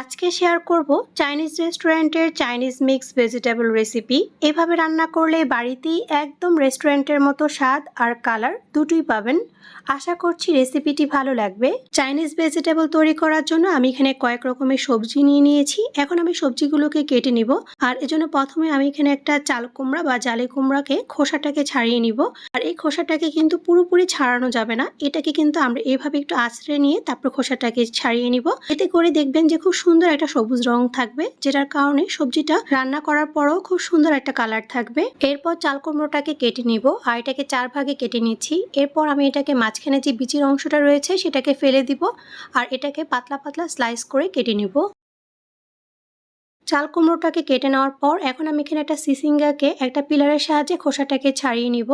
আজকে শেয়ার করব চাইনিজ রেস্টুরেন্টের চাইনিজ মিক্স ভেজিটেবল রেসিপি এভাবে রান্না করলে বাড়িতেই একদম রেস্টুরেন্টের মতো স্বাদ আর কালার দুটোই পাবেন। আশা করছি রেসিপিটি ভালো লাগবে। চাইনিজ ভেজিটেবল তৈরি করার জন্য আমি এখানে কয়েক রকমের সবজি নিয়ে নিয়েছি। এখন আমি সবজিগুলোকে কেটে নিব। আর এজন্য প্রথমে আমি এখানে একটা চাল কুমড়া বা জালি কুমড়াকে খোসাটাকে ছাড়িয়ে নিব। আর এই খোসাটাকে কিন্তু পুরোপুরি ছাড়ানো যাবে না। এটাকে কিন্তু আমরা এভাবে একটু আছড়ে নিয়ে তারপর খোসাটাকে ছাড়িয়ে নিব। এতে করে দেখবেন যে খুব সুন্দর একটা সবুজ রং থাকবে, যেটার কারণে সবজিটা রান্না করার পরও খুব সুন্দর একটা কালার থাকবে। এরপর চাল কুমড়োটাকে কেটে নিব, আর এটাকে চার ভাগে কেটে নিচ্ছি। এরপর আমি এটাকে মাঝখানে যে বিচির অংশটা রয়েছে, সেটাকে ফেলে দিব, আর এটাকে পাতলা পাতলা স্লাইস করে কেটে নিব। চাল কুমড়োটাকে কেটে নেওয়ার পর, এখন আমি এখানে একটা সিসিঙ্গাকে একটা পিলারের সাহায্যে খোসাটাকে ছাড়িয়ে নিব।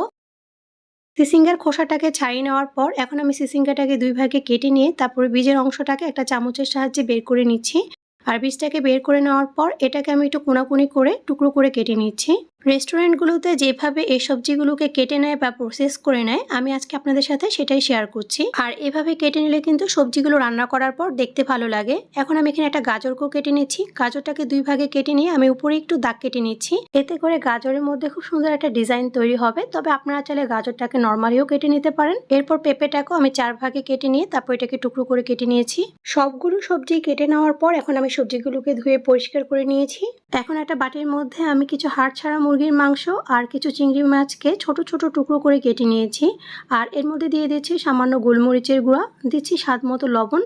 সিসিঙ্গার খোসাটাকে ছাড়িয়ে নেওয়ার পর এখন আমি সিসিঙ্গাটাকে দুই ভাগে কেটে নিয়ে তারপরে বীজের অংশটাকে একটা চামচের সাহায্যে বের করে নিচ্ছি। আর বীজটাকে বের করে নেওয়ার পর এটাকে আমি একটু কোনাকুনি করে টুকরো করে কেটে নিচ্ছি। রেস্টুরেন্টগুলোতে যেভাবে এই সবজিগুলোকে কেটে নেয় বা প্রসেস করে নেয়, আমি আজকে আপনাদের সাথে সেটাই শেয়ার করছি। আর এভাবে কেটে নিলে কিন্তু সবজিগুলো রান্না করার পর দেখতে ভালো লাগে। এখন আমি এখানে একটা গাজরকেও কেটে নিচ্ছি। গাজরটাকে দুই ভাগে কেটে নিয়ে আমি উপরে একটু দাগ কেটে নিচ্ছি। এতে করে গাজরের মধ্যে খুব সুন্দর একটা ডিজাইন তৈরি হবে। তবে আপনারা চাইলে গাজরটাকে নর্মালিও কেটে নিতে পারেন। এরপর পেঁপেটাকেও আমি চার ভাগে কেটে নিয়ে তারপর এটাকে টুকরো করে কেটে নিয়েছি। সবগুলো সবজি কেটে নেওয়ার পর এখন আমি সবজিগুলোকে ধুয়ে পরিষ্কার করে নিয়েছি। এখন একটা বাটির মধ্যে আমি কিছু হাড় ছাড়া মুরগির মাংস আর কিছু চিংড়ি মাছকে ছোট ছোট টুকরো করে কেটে নিয়েছি। আর এর মধ্যে দিয়ে দিচ্ছি সামান্য গোলমরিচের গুঁড়া। দিচ্ছি স্বাদ মতো লবণ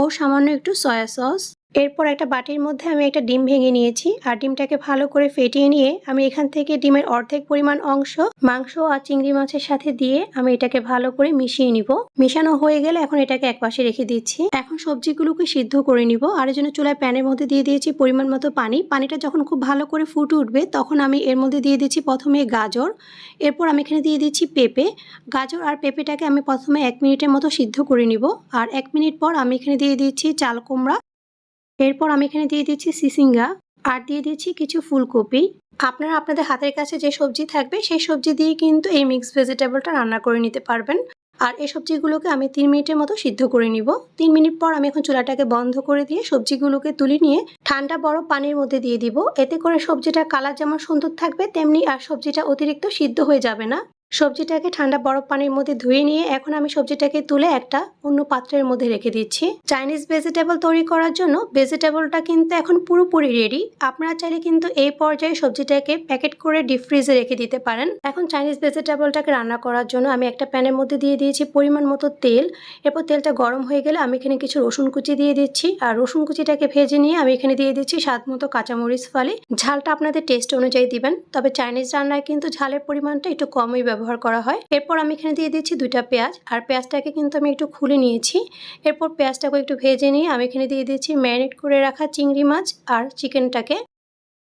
ও সামান্য একটু সয়া সস। এরপর একটা বাটির মধ্যে আমি একটা ডিম ভেঙে নিয়েছি আর ডিমটাকে ভালো করে ফেটিয়ে নিয়ে আমি এখান থেকে ডিমের অর্ধেক পরিমাণ অংশ, মাংস আর চিংড়ি মাছের সাথে দিয়ে আমি এটাকে ভালো করে মিশিয়ে নিব। মিশানো হয়ে গেলে এখন এটাকে একপাশে রেখে দিচ্ছি। এখন সবজিগুলোকে সিদ্ধ করে নিব আর এই জন্য চুলায় প্যানের মধ্যে দিয়ে দিয়েছি পরিমাণ মতো পানি। পানিটা যখন খুব ভালো করে ফুটে উঠবে তখন আমি এর মধ্যে দিয়ে দিচ্ছি প্রথমে গাজর। এরপর আমি এখানে দিয়ে দিচ্ছি পেঁপে। গাজর আর পেঁপেটাকে আমি প্রথমে এক মিনিটের মতো সিদ্ধ করে নিব। আর এক মিনিট পর আমি এখানে দিয়ে দিচ্ছি চাল কুমড়া। এরপর আমি এখানে দিয়ে দিচ্ছি সিসিঙ্গা আর দিয়ে দিচ্ছি কিছু ফুলকপি। আপনারা আপনাদের হাতের কাছে যে সবজি থাকবে, সেই সবজি দিয়ে কিন্তু এই মিক্স ভেজিটেবলটা রান্না করে নিতে পারবেন। আর এই সবজিগুলোকে আমি তিন মিনিটের মতো সিদ্ধ করে নিব। তিন মিনিট পর আমি এখন চুলাটাকে বন্ধ করে দিয়ে সবজিগুলোকে তুলে নিয়ে ঠান্ডা বরফ পানির মধ্যে দিয়ে দিব। এতে করে সবজিটার কালার যেমন সুন্দর থাকবে, তেমনি আর সবজিটা অতিরিক্ত সিদ্ধ হয়ে যাবে না। সবজিটাকে ঠান্ডা বরফ পানির মধ্যে ধুয়ে নিয়ে এখন আমি সবজিটাকে তুলে একটা অন্য পাত্রের মধ্যে রেখে দিচ্ছি। চাইনিজ ভেজিটেবল তৈরি করার জন্য ভেজিটেবলটা কিন্তু এখন পুরোপুরি রেডি আপনারা চাইলে কিন্তু এই পর্যায়ে সবজিটাকে প্যাকেট করে ডিপ ফ্রিজে রেখে দিতে পারেন। এখন চাইনিজ ভেজিটেবলটাকে রান্না করার জন্য আমি একটা প্যানের মধ্যে দিয়ে দিয়েছি পরিমাণ মতো তেল। এরপর তেলটা গরম হয়ে গেলে আমি এখানে কিছু রসুন কুচি দিয়ে দিচ্ছি। আর রসুন কুচিটাকে ভেজে নিয়ে আমি এখানে দিয়ে দিচ্ছি স্বাদ মতো কাঁচামরিচ ফালি। ঝালটা আপনাদের টেস্ট অনুযায়ী দিবেন। তবে চাইনিজ রান্নায় কিন্তু ঝালের পরিমাণটা একটু কমই ব্যবহার করা হয়। এরপর আমি এখানে দিয়ে দিচ্ছি দুইটা পেঁয়াজ। আর পেঁয়াজটাকে কিন্তু আমি একটু খুলে নিয়েছি। এরপর পেঁয়াজটাকে একটু ভেজে নিয়ে আমি এখানে দিয়ে দিচ্ছি ম্যারিনেট করে রাখা চিংড়ি মাছ আর চিকেনটাকে।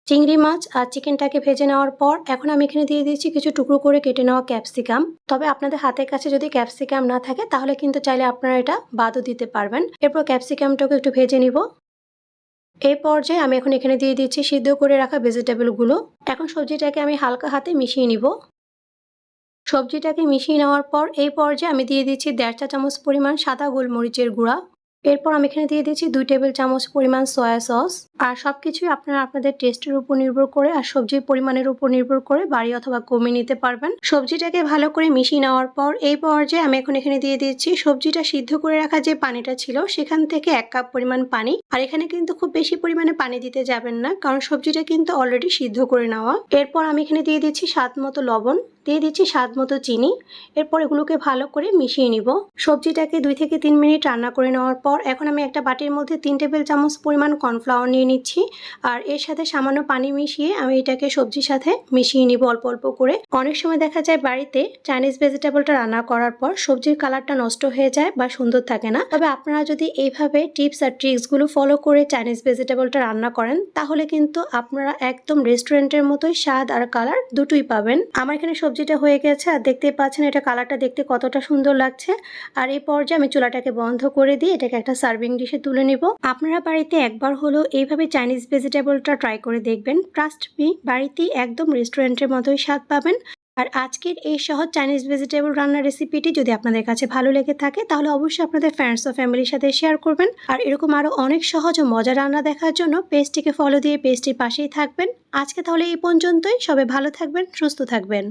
চিংড়ি মাছ আর চিকেনটাকে ভেজে নেওয়ার পর এখন আমি এখানে দিয়ে দিচ্ছি কিছু টুকরো করে কেটে নেওয়া ক্যাপসিকাম। তবে আপনাদের হাতের কাছে যদি ক্যাপসিকাম না থাকে তাহলে কিন্তু চাইলে আপনারা এটা বাদও দিতে পারবেন। এরপর ক্যাপসিকামটাকে একটু ভেজে নিব। এই পর্যায়ে আমি এখন এখানে দিয়ে দিচ্ছি সিদ্ধ করে রাখা ভেজিটেবলগুলো। এখন সবজিটাকে আমি হালকা হাতে মিশিয়ে নিব। সবজিটাকে মিশিয়ে নেওয়ার পর এই পর্যায়ে আমি দিয়ে দিচ্ছি দেড় চা চামচ পরিমাণ সাদা গোলমরিচের গুঁড়া। এরপর আমি এখানে দিয়ে দিচ্ছি দুই টেবিল চামচ পরিমাণ সয়া সস। আর সব কিছুই আপনারা আপনাদের টেস্টের উপর নির্ভর করে আর সবজির পরিমাণের উপর নির্ভর করে বাড়ি অথবা কমিয়ে নিতে পারবেন। সবজিটাকে ভালো করে মিশিয়ে নেওয়ার পর এই পর্যায়ে আমি এখন এখানে দিয়ে দিচ্ছি সবজিটা সিদ্ধ করে রাখা যে পানিটা ছিল সেখান থেকে এক কাপ পরিমাণ পানি। আর এখানে কিন্তু খুব বেশি পরিমাণে পানি দিতে যাবেন না, কারণ সবজিটা কিন্তু অলরেডি সিদ্ধ করে নেওয়া। এরপর আমি এখানে দিয়ে দিচ্ছি স্বাদ মতো লবণ। দিয়ে দিচ্ছি স্বাদ মতো চিনি। এরপর এগুলোকে ভালো করে মিশিয়ে নিব। সবজিটাকে দুই থেকে তিন মিনিট রান্না করে নেওয়ার পর এখন আমি একটা বাটির মধ্যে তিন টেবিল চামচ পরিমাণ কর্নফ্লাওয়ার নিয়ে নিচ্ছি। আর এর সাথে সামান্য পানি মিশিয়ে আমি এটাকে সবজির সাথে মিশিয়ে নিব অল্প অল্প করে। অনেক সময় দেখা যায় বাড়িতে চাইনিজ ভেজিটেবলটা রান্না করার পর সবজির কালারটা নষ্ট হয়ে যায় বা সুন্দর থাকে না। তবে আপনারা যদি এইভাবে টিপস আর ট্রিক্সগুলো ফলো করে চাইনিজ ভেজিটেবলটা রান্না করেন, তাহলে কিন্তু আপনারা একদম রেস্টুরেন্টের মতোই স্বাদ আর কালার দুটোই পাবেন। আমার এখানে সবজিটা হয়ে গেছে আর দেখতে পাচ্ছেন এটা কালারটা দেখতে কতটা সুন্দর লাগছে। আর এই পর্যায়ে আমি চুলাটাকে বন্ধ করে দিয়ে এটাকে একটা সার্ভিং ডিশে তুলে নিব। আপনারা বাড়িতে একবার হলেও এইভাবে চাইনিজ ভেজিটেবলটা ট্রাই করে দেখবেন। ট্রাস্ট মি বাড়িতেই একদম রেস্টুরেন্টের মতোই স্বাদ পাবেন। আর আজকের এই সহজ চাইনিজ ভেজিটেবল রান্নার রেসিপিটি যদি আপনাদের কাছে ভালো লেগে থাকে, তাহলে অবশ্যই আপনাদের ফ্রেন্ডস ও ফ্যামিলির সাথে শেয়ার করবেন। আর এরকম আরও অনেক সহজ ও মজার রান্না দেখার জন্য পেজটিকে ফলো দিয়ে পেজটির পাশেই থাকবেন। আজকে তাহলে এই পর্যন্তই। সবাই ভালো থাকবেন, সুস্থ থাকবেন।